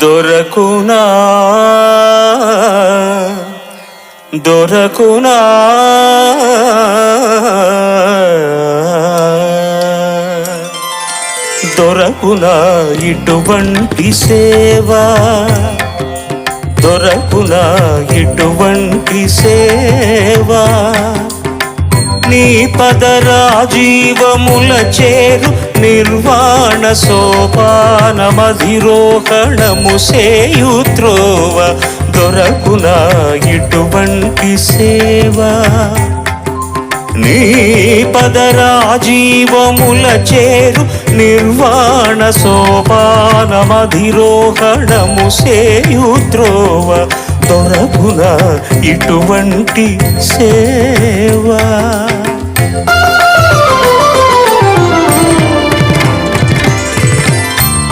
దొరకునా? దొరకునా? దొరకునా ఇటువంటి సేవా? దొరకునా ఇటువంటి సేవా? నీ పదరాజీవముల చేరు నిర్వాణ సోపానమధిరోహణము సేయుత్రోవ దొరకున ఇటువంటి సేవా. నీ పదరాజీవముల చేరు నిర్వాణ సోపానమధిరోహణము సేయుత్రోవ దొరకున ఇటువంటి సేవా.